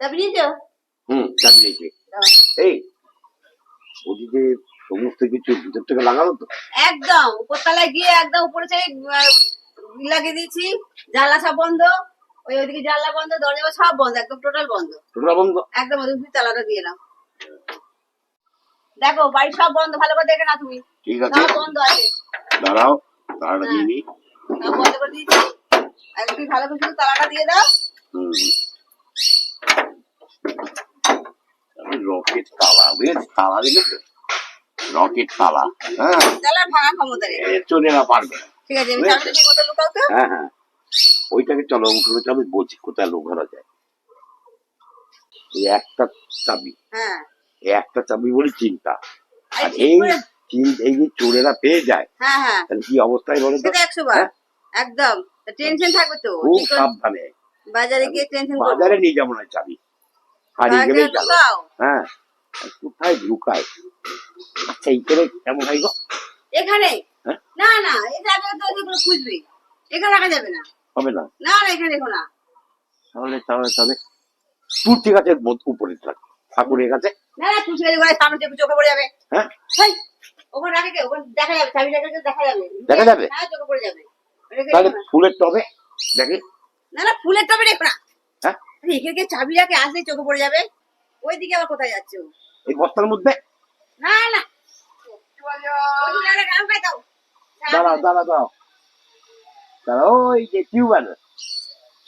চাবি নিয়েছো হুম চাবি নিয়েছি এই ওদিকে সমস্ত কিছু ভিতর থেকে লাগানো তো? একদম উপরতলায় গিয়ে একদম উপরে চাই লাগিয়ে দিয়েছি। জানলা সব বন্ধ ওই ওইদিকে জানলা বন্ধ দরজা সব বন্ধ একদম টোটাল বন্ধ। একদম তালাটা দিয়ে নাও দেখো বাড়ি সব বন্ধ ভালো করে দেখে না তুমি। ঠিক আছে। সব বন্ধ আছে। দাঁড়াও দিয়ে বন্ধ করে দিয়েছি। আর ভালো করে শুধু তালাটা দিয়ে দাও। হুম। রকেট তালা বুঝেছি তালা দেখেছ রকেট তালা হ্যাঁ। চলে না পারবে। ঠিক আছে আমি হ্যাঁ হ্যাঁ। ওইটাকে চলো চলো বলছি কোথায় যায়? এই একটা চাবি এই একটা চাবি বলে চিন্তা। আর এই এই যে চোরেরা পেয়ে যায় হ্যাঁ হ্যাঁ। তাহলে কি অবস্থায় বলো তো? একদম। টেনশন থাকবে তো। খুব সাবধানে। বাজারে গিয়ে টেনশন বাজারে নিয়ে যাব না চাবি। হারিয়ে গেল। হ্যাঁ কোথায় লুকায় আচ্ছা এইখানে কেমন হয় গো? এখানে? হ্যাঁ? না না জায়গাটা তো এগুলো খুঁজবি। এখানে রাখা যাবে না। হবে না? না না এখানে রেখো না। তাহলে তাহলে তাহলে তুলসী গাছের উপরে থাক ঠাকুরের কাছে। না না ঘরে সামনে চোখে চোখে পড়ে যাবে। হ্যাঁ? ওখানে রাখে কে? ওখানে দেখা যাবে চাবি রেখে দেখা যাবে। দেখা যাবে? হ্যাঁ চোখে পড়ে যাবে। তাহলে ফুলের টবে দেখি। না না ফুলের টবে রেখো না। হ্যাঁ আরে চাবি রাখে আসলে চোখে পড়ে যাবে। ওইদিকে আবার কোথায় যাচ্ছে এই বস্তার মধ্যে? না না। দাঁড়াও দাঁড়াও দাঁড়াও। দাঁড়াও ওই যে টিউবওয়েল।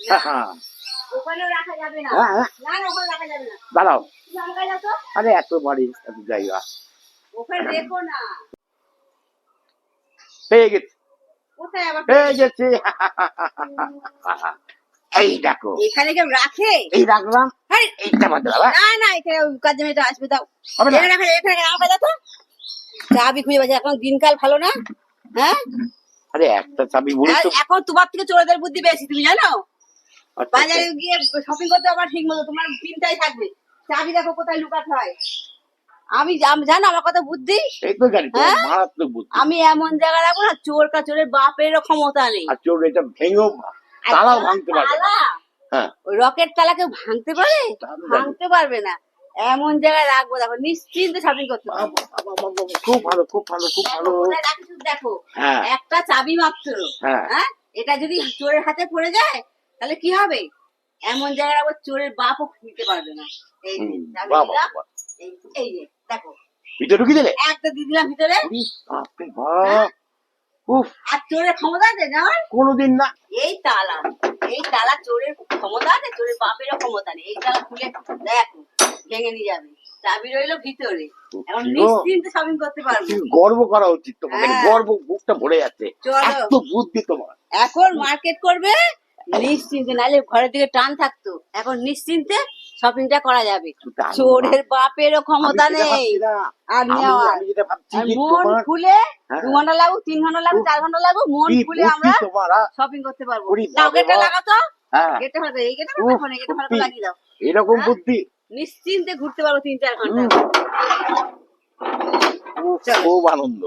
হ্যাঁ রাখা হ্যাঁ, রাখা দাঁড়াও। আরে এত বাড়ি এত জায়গা রেখো পেয়ে গেছি। পেয়ে গেছি? এই দেখো। এখানে কেউ রাখে? এই রাখলাম। এইটা বাদে বাবা। না না এখানে কাজে মেয়েটা আসবে দাও। এখানে রাখা এখানে রাখা চাবি খুঁজে পাচ্ছি এখন দিনকাল ভালো না? হ্যাঁ? আরে একটা চাবি বলে তো। এখন তোমার থেকে চোরদের বুদ্ধি বেশি তুমি জানো? বাজারে গিয়ে শপিং করতে আবার ঠিক মতো তোমার চিন্তাই থাকবে। চাবি দেখো কোথায় লুকাতে হয়। আমি জানো আমার কথা বুদ্ধি? হ্যাঁ? বুদ্ধি। আমি এমন জায়গা রাখব না চোর কা চোরের বাপেরও ক্ষমতা নেই। আর চোর এটা ভেঙেও তালাও ভাঙতে পারবে হ্যাঁ। রকেট তালা কেউ ভাঙতে পারে। ভাঙতে পারবে না। এমন জায়গায় রাখব দেখো নিশ্চিন্তে শপিং করতে খুব ভালো খুব ভালো খুব ভালো। দেখো। হ্যাঁ। একটা চাবি মাত্র। হ্যাঁ। হ্যাঁ? এটা যদি চোরের হাতে পড়ে যায় তাহলে কি হবে? এমন জায়গায় রাখব চোরের বাপও নিতে পারবে না। এই। এই যে দেখো। ভিতরে ঢুকিয়ে দিলে? একটা দিয়ে দিলাম ভিতরে। বাপরে বাপ। উফ। আর চোরের ক্ষমতা আছে না? কোনোদিন না। এই তালা এই তালা চোরের ক্ষমতা আছে চোরের বাপেরও ক্ষমতা নেই। এই তালা খুলে দেখো ভেঙে নিয়ে যাবে। চাবি রইল ভিতরে। এখন নিশ্চিন্তে শপিং করতে পারব গর্ব করা উচিত হ্যাঁ। গর্ব বুকটা ভরে যাচ্ছে। এত বুদ্ধি তোমার। এখন মার্কেট করবে নিশ্চিন্তে নাহলে ঘরের দিকে টান থাকতো। এখন নিশ্চিন্তে শপিংটা করা যাবে। চোরের বাপেরও ক্ষমতা নেই। আর নেওয়ার। মন খুলে হ্যাঁ। দু ঘণ্টা লাগুক তিন ঘণ্টা লাগুক চার ঘণ্টা লাগুক মন খুলে আমরা শপিং করতে পারব। গেটটা লাগাও হ্যাঁ। গেটটা ভালো এই গেটটা গেটটা লাগিয়ে দাও। এরকম হ্যাঁ? বুদ্ধি। নিশ্চিন্তে ঘুরতে পারব তিন চার ঘণ্টা। খুব আনন্দ।